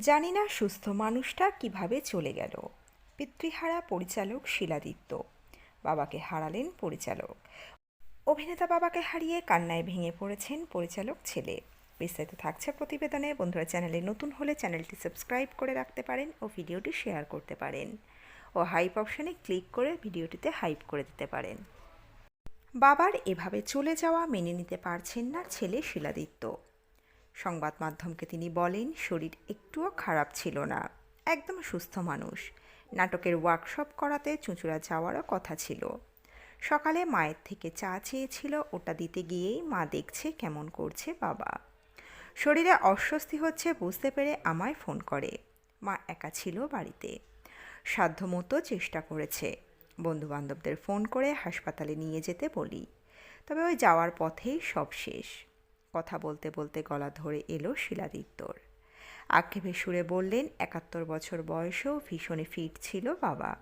জানি না সুস্থ মানুষটা কীভাবে চলে গেল। পিতৃহারা পরিচালক শিলাদিত্য। বাবাকে হারালেন পরিচালক। অভিনেতা বাবাকে হারিয়ে কান্নায় ভেঙে পড়েছেন পরিচালক ছেলে। বিস্তারিত থাকছে প্রতিবেদনে। বন্ধুরা, চ্যানেলে নতুন হলে চ্যানেলটি সাবস্ক্রাইব করে রাখতে পারেন ও ভিডিওটি শেয়ার করতে পারেন। ও হাইপ অপশানে ক্লিক করে ভিডিওটিতে হাইপ করে দিতে পারেন। বাবার এভাবে চলে যাওয়া মেনে নিতে পারছেন না ছেলে শিলাদিত্য। সংবাদ মাধ্যমকে তিনি বলেন, শরীর একটুও খারাপ ছিল না। একদম সুস্থ মানুষ। নাটকের ওয়ার্কশপ করাতে চুঁচুড়া যাওয়ারও কথা ছিল। সকালে মায়ের থেকে চা চেয়েছিল, ওটা দিতে গিয়েই মা দেখছে কেমন করছে বাবা। শরীরে অস্বস্তি হচ্ছে বুঝতে পেরে আমায় ফোন করে। মা একা ছিল বাড়িতে। সাধ্যমতো চেষ্টা করেছে। বন্ধুবান্ধবদের ফোন করে হাসপাতালে নিয়ে যেতে বলি। তবে ওই যাওয়ার পথেই সব শেষ। কথা বলতে বলতে গলা ধরে এলো শিলাদিত্যর আক্ষেপে সুরে বললেন, একাত্তর বছর বয়সেও ভীষণই ফিট ছিল বাবা।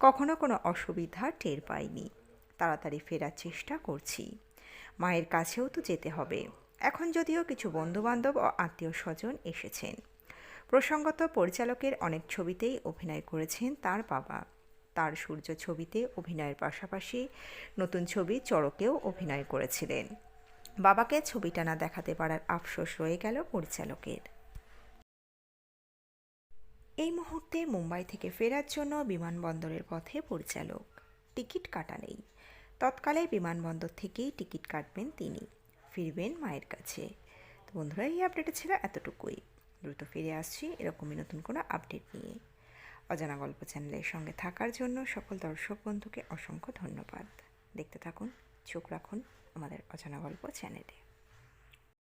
কখনো কোনো অসুবিধা টের পাইনি। তাড়াতাড়ি ফেরার চেষ্টা করছি। মায়ের কাছেও তো যেতে হবে। এখন যদিও কিছু বন্ধুবান্ধব ও আত্মীয় স্বজন এসেছেন। প্রসঙ্গত পরিচালকের অনেক ছবিতেই অভিনয় করেছেন তার বাবা। তার সূর্য ছবিতে অভিনয়ের পাশাপাশি নতুন ছবি চড়কেও অভিনয় করেছিলেন। বাবাকে ছবিটা না দেখাতে পারার আফসোস রয়ে গেল পরিচালকের। এই মুহূর্তে মুম্বাই থেকে ফেরার জন্য বিমানবন্দরের পথে পরিচালক। টিকিট কাটা নেই। তৎকালে বিমানবন্দর থেকেই টিকিট কাটবেন তিনি। ফিরবেন মায়ের কাছে। তো বন্ধুরা, এই আপডেটে ছিল এতটুকুই। দ্রুত ফিরে আসছি এরকমই নতুন কোনো আপডেট নিয়ে। অজানা গল্প চ্যানেলের সঙ্গে থাকার জন্য সকল দর্শক বন্ধুকে অসংখ্য ধন্যবাদ। দেখতে থাকুন। চোখ রাখুন আমাদের অজানা গল্প চ্যানেলে।